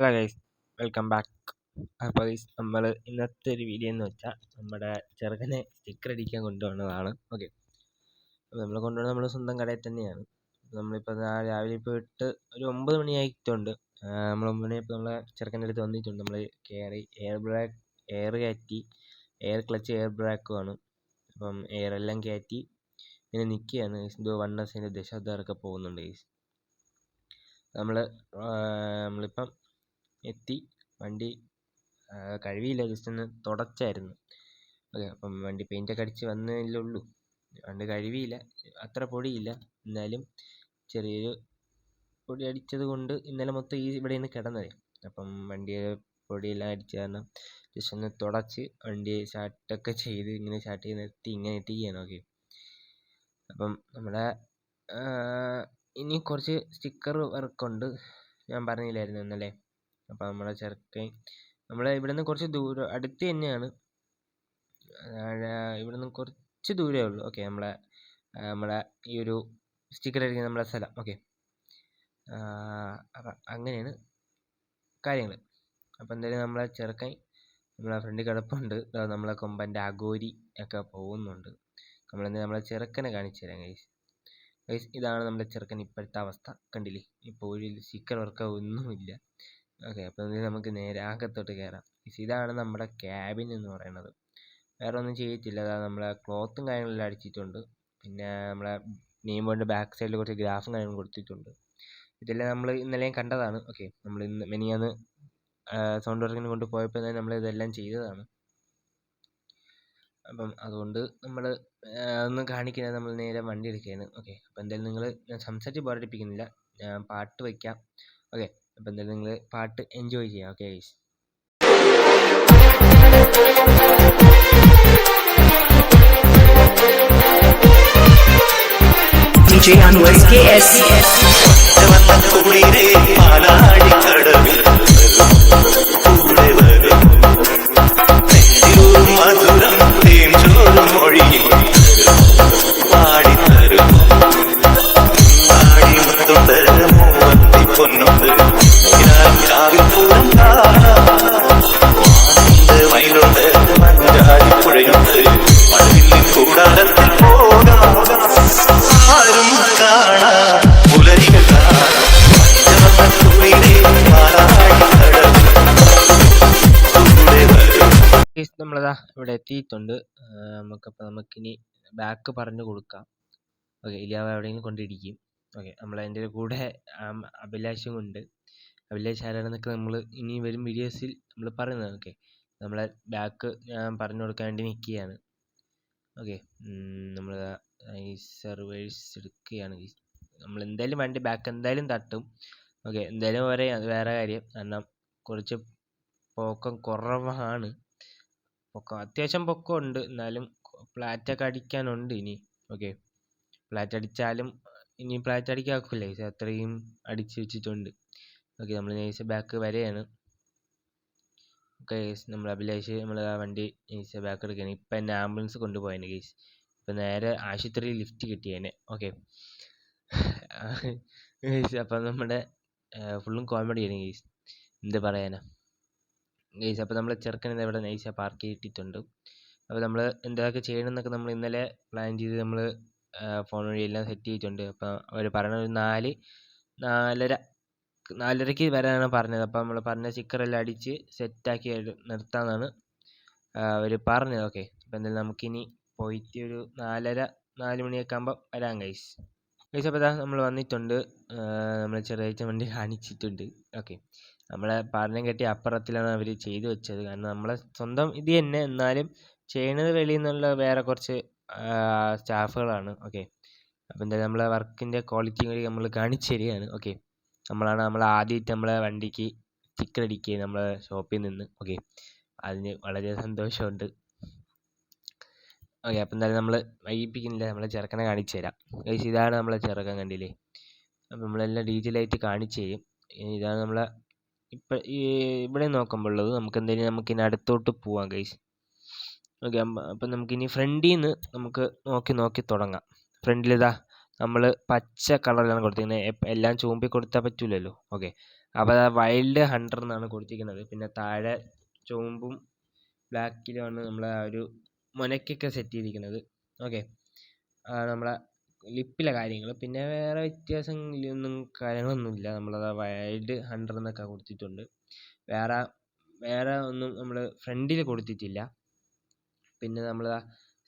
Hello guys welcome back അപ്പോൾ guys നമ്മൾ ഇന്നത്തെ ഒരു വീഡിയോ എന്ന് വെച്ചാൽ നമ്മുടെ ചെറുക്കനെ സ്റ്റിക്കർ അടിക്കാൻ കൊണ്ടുവന്നതാണ്. ഓക്കെ അപ്പോൾ നമ്മൾ കൊണ്ടുവന്നത് നമ്മുടെ സ്വന്തം കടയിൽ തന്നെയാണ്. നമ്മളിപ്പോൾ രാവിലെ പോയിട്ട് ഒരു ഒമ്പത് മണിയായിട്ടുണ്ട് നമ്മൾ ഒമ്പത് മണിയപ്പോൾ നമ്മളെ ചെറുക്കന്റെ അടുത്ത് വന്നിട്ടുണ്ട്. നമ്മൾ കയറി എയർ ബ്രാക്ക് എയർ കയറ്റി എയർ ക്ലച്ച് എയർ ബ്രാക്കുമാണ് അപ്പം എയർ എല്ലാം കയറ്റി ഇങ്ങനെ നിൽക്കുകയാണ് എന്തോ വൺ എസിന്റെ ദശാധാരമൊക്കെ പോകുന്നുണ്ട് ഗൈസ് നമ്മൾ നമ്മളിപ്പം എത്തി. വണ്ടി കഴുകിയില്ല ജസ്റ്റ് ഒന്ന് തുടച്ചായിരുന്നു. ഓക്കെ അപ്പം വണ്ടി പെയിന്റൊക്കെ അടിച്ച് വന്നതല്ലേ ഉള്ളൂ. വണ്ടി കഴുകിയില്ല അത്ര പൊടിയില്ല. എന്നാലും ചെറിയൊരു പൊടി അടിച്ചത് കൊണ്ട് ഇന്നലെ മൊത്തം ഈ ഇവിടെ നിന്ന് കിടന്നത്. അപ്പം വണ്ടി പൊടിയെല്ലാം അടിച്ച കാരണം ജസ്റ്റ് ഒന്ന് തുടച്ച് വണ്ടി സ്റ്റാർട്ടൊക്കെ ചെയ്ത് ഇങ്ങനെ സ്റ്റാർട്ട് ചെയ്ത് നിർത്തി ഇങ്ങനെ ഇട്ടിരിക്കുകയാണ്. ഓക്കെ. അപ്പം നമ്മുടെ ഇനി കുറച്ച് സ്റ്റിക്കർ വർക്കുണ്ട് ഞാൻ പറഞ്ഞില്ലായിരുന്നു ഇന്നലെ അപ്പോൾ നമ്മുടെ ചെറുക്കൻ നമ്മളെ ഇവിടെ നിന്ന് കുറച്ച് ദൂരം അടുത്ത് തന്നെയാണ്. ഇവിടെ നിന്ന് കുറച്ച് ദൂരമേ ഉള്ളൂ. ഓക്കെ നമ്മളെ നമ്മളെ ഈ ഒരു സ്റ്റിക്കർ അടിക്കുന്ന നമ്മളെ സ്ഥലം. ഓക്കെ അപ്പം അങ്ങനെയാണ് കാര്യങ്ങൾ അപ്പം എന്തായാലും നമ്മളെ ചെറുക്കൻ നമ്മളെ ഫ്രണ്ട് കിടപ്പുണ്ട് നമ്മളെ കൊമ്പന്റെ അഗോരി ഒക്കെ പോകുന്നുണ്ട്. നമ്മളെന്താ നമ്മളെ ചെറുക്കനെ കാണിച്ചു തരാം ഗൈസ് ഗൈസ് ഇതാണ് നമ്മുടെ ചെറുക്കൻ ഇപ്പോഴത്തെ അവസ്ഥ. കണ്ടില്ലേ? ഇപ്പോൾ ഒരു സ്റ്റിക്കർ വർക്ക് ഒന്നുമില്ല. ഓക്കെ അപ്പോൾ ഇനി നമുക്ക് നേരെ അകത്തോട്ട് കയറാം ഇതാണ് നമ്മുടെ ക്യാബിൻ എന്ന് പറയുന്നത്. വേറെ ഒന്നും ചെയ്തിട്ടില്ല. അതാ നമ്മളെ ക്ലോത്തും കാര്യങ്ങളെല്ലാം അടിച്ചിട്ടുണ്ട്. പിന്നെ നമ്മളെ നെയിം ബോർഡിന്റെ ബാക്ക് സൈഡിൽ കുറച്ച് ഗ്രാഫും കാര്യങ്ങളും കൊടുത്തിട്ടുണ്ട്. ഇതെല്ലാം നമ്മൾ ഇന്നലെയും കണ്ടതാണ്. ഓക്കെ നമ്മൾ ഇന്ന് മെനിയാന്ന് സൗണ്ട് വർക്കിന് കൊണ്ട് പോയപ്പോൾ തന്നെ നമ്മൾ ഇതെല്ലാം ചെയ്തതാണ്. അപ്പം അതുകൊണ്ട് നമ്മൾ ഒന്നും കാണിക്കുന്നത് നമ്മൾ നേരെ വണ്ടി എടുക്കുകയാണ് ഓക്കെ അപ്പോൾ എന്തായാലും നിങ്ങൾ സംസാരിച്ച് ബോറടിപ്പിക്കുന്നില്ല. ഞാൻ പാട്ട് വയ്ക്കാം. ഓക്കെ അപ്പോൾ എന്തായാലും നിങ്ങൾ പാട്ട് എൻജോയ് ചെയ്യാം okay guys DJ Anwar KS. ഇവിടെ എത്തിയിട്ടുണ്ട്. നമുക്കപ്പോൾ നമുക്കിനി ബാക്ക് പറഞ്ഞു കൊടുക്കാം. ഓക്കെ ഇലിയാവ് എവിടെയെങ്കിലും കൊണ്ടിരിക്കും. ഓക്കെ നമ്മളതിന്റെ കൂടെ അഭിലാഷും ഉണ്ട്. അഭിലാഷ് ആരാണെന്നൊക്കെ നമ്മൾ ഇനി വരും വീഡിയോസിൽ നമ്മൾ പറയുന്നത് ഓക്കെ നമ്മളെ ബാക്ക് ഞാൻ പറഞ്ഞു കൊടുക്കാൻ വേണ്ടി നിൽക്കുകയാണ് ഓക്കെ നമ്മൾ സർവേഴ്സ് എടുക്കുകയാണ്. നമ്മൾ എന്തായാലും വണ്ടി ബാക്ക് എന്തായാലും തട്ടും. ഓക്കെ എന്തായാലും വരെ വേറെ കാര്യം. കാരണം കുറച്ച് പോക്കം കുറവാണ്. പൊക്കം അത്യാവശ്യം പൊക്കം ഉണ്ട് എന്നാലും ഫ്ലാറ്റൊക്കെ അടിക്കാനുണ്ട് ഇനി. ഓക്കെ. ഫ്ലാറ്റ് അടിച്ചാലും ഇനി ഫ്ലാറ്റ് അടിക്കാക്കില്ല? അത്രയും അടിച്ച് വെച്ചിട്ടുണ്ട്. ഓക്കെ നമ്മൾ നൈസ് ബാക്ക് വരെയാണ്. ഓക്കെ നമ്മൾ അഭിലാഷ് നമ്മൾ ആ വണ്ടി നൈസ് ബാക്ക് എടുക്കുകയാണ്. ഇപ്പം എന്നെ ആംബുലൻസ് കൊണ്ടുപോയേനെ കേസ് ഇപ്പം നേരെ ആശുപത്രിയിൽ ലിഫ്റ്റ് കിട്ടിയേനെ. ഓക്കെ. അപ്പം നമ്മുടെ ഫുള്ളും കോമഡിയാണ് കേസ് എന്ത് പറയാനാ? ഗൈസ് അപ്പോൾ നമ്മൾ ചെറുക്കൻ ഇവിടെ നൈസാ പാർക്ക് ചെയ്തിട്ടുണ്ട്. അപ്പോൾ നമ്മൾ എന്തൊക്കെ ചെയ്യണമെന്നൊക്കെ നമ്മൾ ഇന്നലെ പ്ലാൻ ചെയ്ത് നമ്മൾ ഫോൺ വഴി എല്ലാം സെറ്റ് ചെയ്തിട്ടുണ്ട്. അപ്പോൾ അവർ പറഞ്ഞ ഒരു നാല് നാലര നാലരയ്ക്ക് വരാനാണ് പറഞ്ഞത്. അപ്പോൾ നമ്മൾ പറഞ്ഞ സ്റ്റിക്കറെല്ലാം അടിച്ച് സെറ്റാക്കി നിർത്താമെന്നാണ് അവർ പറഞ്ഞത്. ഓക്കെ അപ്പോൾ എന്തായാലും നമുക്കിനി പോയിട്ട് ഒരു നാലര നാല് മണിയൊക്കെ ആകുമ്പോൾ വരാം ഗൈസ് ഗൈസ് അപ്പോൾ നമ്മൾ വന്നിട്ടുണ്ട്. നമ്മൾ ചെറിയ വണ്ടി കാണിച്ചിട്ടുണ്ട്. ഓക്കെ നമ്മളെ പാലം കെട്ടി അപ്പുറത്തിലാണ് അവർ ചെയ്തു വെച്ചത്. കാരണം നമ്മളെ സ്വന്തം ഇത് തന്നെ. എന്നാലും ചെയ്യണത് വെളിയിൽ നിന്നുള്ള വേറെ കുറച്ച് സ്റ്റാഫുകളാണ്. ഓക്കെ. അപ്പോൾ എന്തായാലും നമ്മളെ വർക്കിന്റെ ക്വാളിറ്റി കൂടി നമ്മൾ കാണിച്ചു തരികയാണ്. ഓക്കെ. നമ്മളാണ് നമ്മൾ ആദ്യമായിട്ട് നമ്മളെ വണ്ടിക്ക് സ്റ്റിക്കർ അടിക്കുക നമ്മളെ ഷോപ്പിൽ നിന്ന്. ഓക്കെ. അതിന് വളരെ സന്തോഷമുണ്ട്. ഓക്കെ. അപ്പം എന്തായാലും നമ്മൾ വൈകിപ്പിക്കുന്നില്ല. നമ്മളെ ചെറുക്കനെ കാണിച്ചു തരാം. ഇതാണ് നമ്മളെ ചെറുക്കൻ കണ്ടില്ലേ? അപ്പം നമ്മളെല്ലാം ഡീറ്റെയിൽ ആയിട്ട് കാണിച്ചു തരും. ഇതാണ് നമ്മളെ ഇപ്പം ഈ ഇവിടെ നോക്കുമ്പോൾ ഉള്ളത് നമുക്ക് എന്തായാലും നമുക്ക് ഇനി അടുത്തോട്ട് പോവാം ഗൈസ് ഓക്കെ അപ്പം നമുക്കിനി ഫ്രണ്ടിൽ നിന്ന് നമുക്ക് നോക്കി നോക്കി തുടങ്ങാം. ഫ്രണ്ടിൽ ഇതാ നമ്മൾ പച്ച കളറിലാണ് കൊടുത്തിരിക്കുന്നത് എല്ലാം ചൂമ്പി കൊടുത്താൽ പറ്റില്ലല്ലോ ഓക്കെ അപ്പോൾ ദാ വൈൽഡ് ഹണ്ടർ എന്നാണ് കൊടുത്തിരിക്കുന്നത്. പിന്നെ താഴെ ചുവമ്പും ബ്ലാക്കിലുമാണ് നമ്മൾ ആ ഒരു മുനയ്ക്കൊക്കെ സെറ്റ് ചെയ്തിരിക്കുന്നത്. ഓക്കെ നമ്മളെ ലിപ്പിലെ കാര്യങ്ങൾ പിന്നെ വേറെ വ്യത്യാസങ്ങളൊന്നും കാര്യങ്ങളൊന്നുമില്ല. നമ്മളത് വൈഡ് ഹണ്ടർ എന്നൊക്കെ കൊടുത്തിട്ടുണ്ട്. വേറെ വേറെ ഒന്നും നമ്മൾ ഫ്രണ്ടിൽ കൊടുത്തിട്ടില്ല. പിന്നെ നമ്മൾ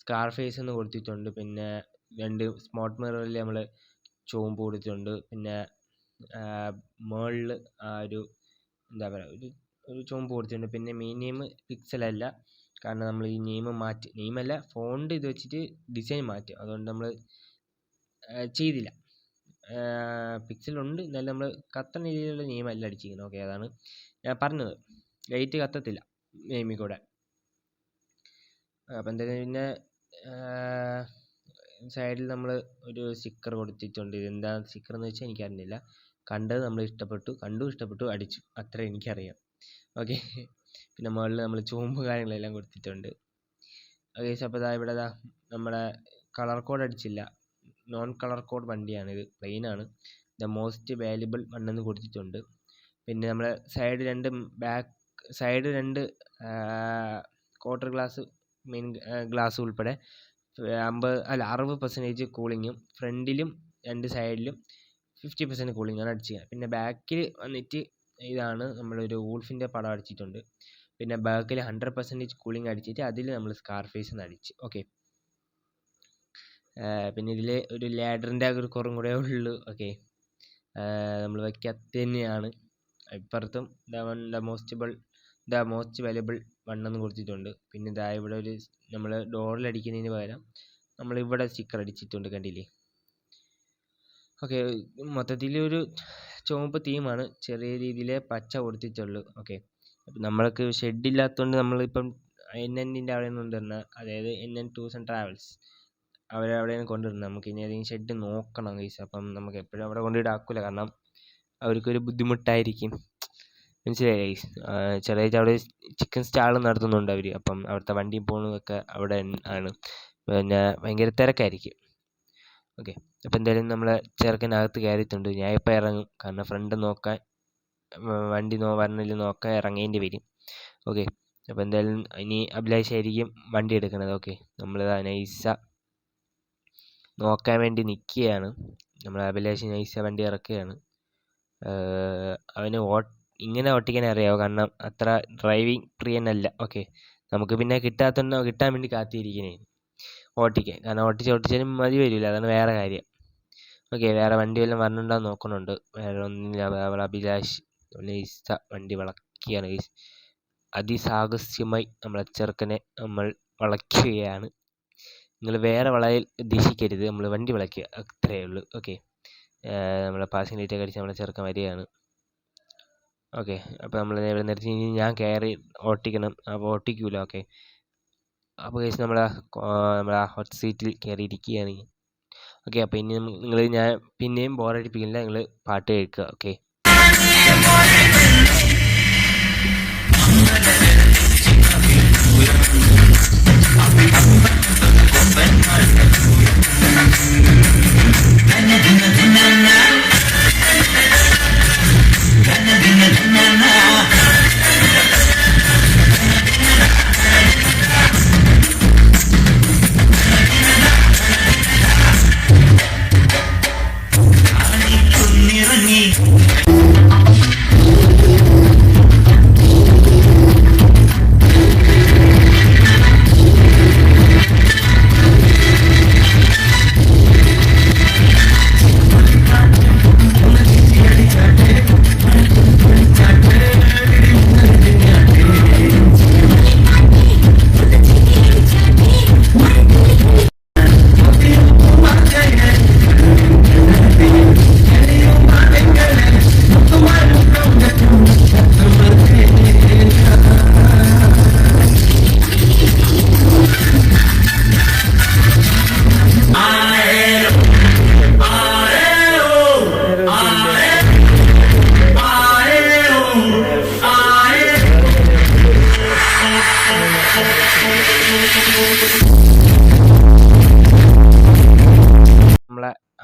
സ്കാർ ഫേസ് എന്ന് കൊടുത്തിട്ടുണ്ട്. പിന്നെ രണ്ട് സ്പോട്ട് മിററിൽ നമ്മൾ ചോമ്പ് കൊടുത്തിട്ടുണ്ട്. പിന്നെ മുകളിൽ ആ ഒരു എന്താ പറയുക ഒരു ഒരു ചോമ്പ് കൊടുത്തിട്ടുണ്ട്. പിന്നെ മെയിൻ നെയിം പിക്സൽ അല്ല കാരണം നമ്മൾ ഈ നെയിം മാറ്റി നെയിമല്ല ഫോണ്ട് ഇത് വെച്ചിട്ട് ഡിസൈൻ മാറ്റി. അതുകൊണ്ട് നമ്മൾ ചെയ്തില്ല. പിക്സലുണ്ട്. എന്നാലും നമ്മൾ കത്തുന്ന രീതിയിലുള്ള നെയിം അല്ല അടിച്ചിരിക്കുന്നത്. ഓക്കെ അതാണ് ഞാൻ പറഞ്ഞത്. ലൈറ്റ് കത്തത്തില്ല നെയിമിൽ കൂടെ. അപ്പം എന്തായാലും പിന്നെ സൈഡിൽ നമ്മൾ ഒരു സ്റ്റിക്കർ കൊടുത്തിട്ടുണ്ട്. ഇതെന്താ സ്റ്റിക്കർ എന്ന് വെച്ചാൽ എനിക്കറിയില്ല കണ്ടത് നമ്മൾ ഇഷ്ടപ്പെട്ടു. കണ്ടു ഇഷ്ടപ്പെട്ടു അടിച്ചു. അത്ര എനിക്കറിയാം. ഓക്കെ. പിന്നെ മുകളിൽ നമ്മൾ ചുവമ്പ് കാര്യങ്ങളെല്ലാം കൊടുത്തിട്ടുണ്ട്. ഓക്കെ അപ്പോൾ ഇതാ ഇവിടെ നമ്മുടെ കളർ കോഡ് അടിച്ചില്ല. നോൺ കളർ കോഡ് വണ്ടിയാണ്. ഇത് പ്ലെയിൻ ആണ്. ദ മോസ്റ്റ് വാല്യുബിൾ വണ്ണെന്ന് കൊടുത്തിട്ടുണ്ട്. പിന്നെ നമ്മൾ സൈഡ് രണ്ട് ബാക്ക് സൈഡ് രണ്ട് ക്വാർട്ടർ ഗ്ലാസ് മെയിൻ ഗ്ലാസ് ഉൾപ്പെടെ അമ്പത് അല്ല അറുപത് പെർസെന്റേജ് കൂളിങ്ങും ഫ്രണ്ടിലും രണ്ട് സൈഡിലും ഫിഫ്റ്റി പെർസെന്റ് കൂളിങ്ങാണ് അടിച്ചിരിക്കുന്നത് പിന്നെ ബാക്കിൽ വന്നിട്ട് ഇതാണ് നമ്മളൊരു വൂൾഫിന്റെ പടം അടിച്ചിട്ടുണ്ട്. പിന്നെ ബാക്കിൽ ഹൺഡ്രഡ് പെർസെന്റേജ് കൂളിംഗ് അടിച്ചിട്ട് അതിൽ നമ്മൾ സ്കാർ ഫേസ് എന്ന് അടിച്ച്. ഓക്കെ പിന്നെ ഇതിൽ ഒരു ലാഡറിന്റെ ഒരു കുറവും കൂടെ ഉള്ളു. ഓക്കെ. നമ്മൾ വയ്ക്കാത്ത തന്നെയാണ്. ഇപ്പുറത്തും ദ വൺ ദ മോസ്റ്റബിൾ ദ മോസ്റ്റ് വാല്യബിൾ വണ്ണെന്ന് കൊടുത്തിട്ടുണ്ട്. പിന്നെ ഇതാ ഇവിടെ ഒരു നമ്മൾ ഡോറിൽ അടിക്കുന്നതിന് പകരം നമ്മൾ ഇവിടെ സ്റ്റിക്കർ അടിച്ചിട്ടുണ്ട് കണ്ടില്ലേ? ഓക്കെ മൊത്തത്തിൽ ഒരു ചുവപ്പ് തീമാണ്. ചെറിയ രീതിയിൽ പച്ച കൊടുത്തിട്ടുള്ളൂ. ഓക്കെ. നമ്മൾക്ക് ഷെഡ് ഇല്ലാത്തതുകൊണ്ട് നമ്മളിപ്പം എൻ എന്റെ അവിടെ നിന്ന് കൊണ്ടുവരുന്ന അതായത് N N tours and travels അവരെ അവിടെയാണ് കൊണ്ടുവരുന്നത് നമുക്ക് ഇനി ഏതെങ്കിലും ഷെഡ് നോക്കണം ഗൈസ് അപ്പം നമുക്ക് എപ്പോഴും അവിടെ കൊണ്ടിട്ട് കാരണം അവർക്കൊരു ബുദ്ധിമുട്ടായിരിക്കും. മനസ്സിലായി ഗൈസ് ചെറിയ അവിടെ ചിക്കൻ സ്റ്റാൾ നടത്തുന്നുണ്ട് അവർ അപ്പം അവിടുത്തെ വണ്ടിയും പോകുന്നതൊക്കെ അവിടെ ആണ്. പിന്നെ ഭയങ്കര തിരക്കായിരിക്കും. ഓക്കെ അപ്പോൾ എന്തായാലും നമ്മളെ ചെറുക്കനകത്ത് കയറിയിട്ടുണ്ട്. ഞാൻ ഇപ്പോൾ ഇറങ്ങും. കാരണം ഫ്രണ്ട് നോക്കാൻ വണ്ടി നോ വരണില്ല നോക്കാൻ ഇറങ്ങേണ്ടി വരും. ഓക്കെ അപ്പോൾ എന്തായാലും ഇനി അഭിലാഷായിരിക്കും വണ്ടി എടുക്കണത് ഓക്കെ നമ്മളിതാ നൈസ നോക്കാൻ വേണ്ടി നിൽക്കുകയാണ് നമ്മൾ അഭിലാഷ് നൈസ വണ്ടി ഇറക്കുകയാണ്. അവന് ഓ ഇങ്ങനെ ഓട്ടിക്കാൻ അറിയാവോ? കാരണം അത്ര ഡ്രൈവിംഗ് പ്രിയനല്ല. ഓക്കെ നമുക്ക് പിന്നെ കിട്ടാത്തതുകൊണ്ട് കിട്ടാൻ വേണ്ടി കാത്തിരിക്കണേ. ഓട്ടിക്കാൻ. കാരണം ഓട്ടിച്ച് ഓട്ടിച്ചാലും മതി വരില്ല അതാണ് വേറെ കാര്യം. ഓക്കെ വേറെ വണ്ടി വല്ലതും വരണുണ്ടോ നോക്കണുണ്ട്. വേറെ ഒന്നുമില്ല. നമ്മൾ അഭിലാഷ് നൈസ വണ്ടി വളക്കുകയാണ്. അതിസാഹസ്യമായി നമ്മളെ ചെറുക്കനെ നമ്മൾ വളയ്ക്കുകയാണ് നിങ്ങൾ വേറെ വളയിൽ ദീക്ഷിക്കരുത് നമ്മൾ വണ്ടി വളയ്ക്കുക അത്രയേ ഉള്ളൂ. ഓക്കെ നമ്മളെ പാസിംഗ് ലൈറ്റൊക്കെ അടിച്ച് നമ്മളെ ചെറുക്കാൻ വരികയാണ്. ഓക്കെ അപ്പോൾ നമ്മൾ ഇവിടെ നിർത്തി. ഇനി ഞാൻ കയറി ഓട്ടിക്കണം. അപ്പോൾ ഓട്ടിക്കൂല. ഓക്കെ അപ്പോൾ കഴിച്ച് നമ്മളെ നമ്മളെ ഹോട്ട് സീറ്റിൽ കയറി ഇരിക്കുകയാണ് ഓക്കെ അപ്പോൾ ഇനി നിങ്ങൾ ഞാൻ പിന്നെയും ബോറടിപ്പിക്കില്ല നിങ്ങൾ പാട്ട് കേൾക്കുക. ഓക്കെ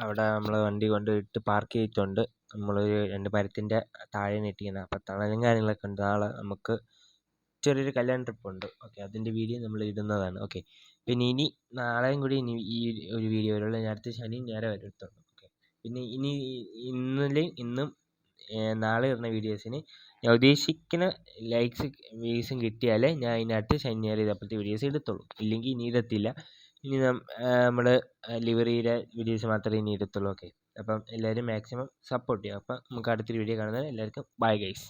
അവിടെ നമ്മൾ വണ്ടി കൊണ്ട് ഇട്ട് പാർക്ക് ചെയ്തിട്ടുണ്ട്. നമ്മൾ രണ്ട് മരത്തിന്റെ താഴെ ഇട്ടിരിക്കുന്നത് അപ്പം തണലും കാര്യങ്ങളൊക്കെ ഉണ്ട്. നാളെ നമുക്ക് ചെറിയൊരു കല്യാണ ട്രിപ്പുണ്ട് ഓക്കെ അതിന്റെ വീഡിയോ നമ്മൾ ഇടുന്നതാണ്. ഓക്കെ പിന്നെ ഇനി നാളെയും കൂടി ഇനി ഈ ഒരു വീഡിയോ വരുള്ളൂ. ഞാൻ അടുത്ത ശനി നേരെ വരത്തുള്ളൂ ഓക്കെ പിന്നെ ഇനി ഇന്നലെയും ഇന്നും നാളെ ഇടുന്ന വീഡിയോസിന് ഞാൻ ഉദ്ദേശിക്കുന്ന ലൈക്സ് വ്യൂസും കിട്ടിയാലേ ഞാൻ ഇതിനകത്ത് ശനി ഞായർ ഇതേപോലത്തെ വീഡിയോസ് ഇടത്തുള്ളൂ ഇല്ലെങ്കിൽ ഇനി ഇടത്തില്ല ഇനി നമ്മൾ ലിവറിയിലെ വീഡിയോസ് മാത്രമേ ഇനി ഇടത്തുള്ളൂ ഓക്കെ അപ്പം എല്ലാവരും മാക്സിമം സപ്പോർട്ട് ചെയ്യുക. അപ്പം നമുക്ക് അടുത്തൊരു വീഡിയോ കാണുന്നത് എല്ലാവർക്കും ബൈ ഗൈസ്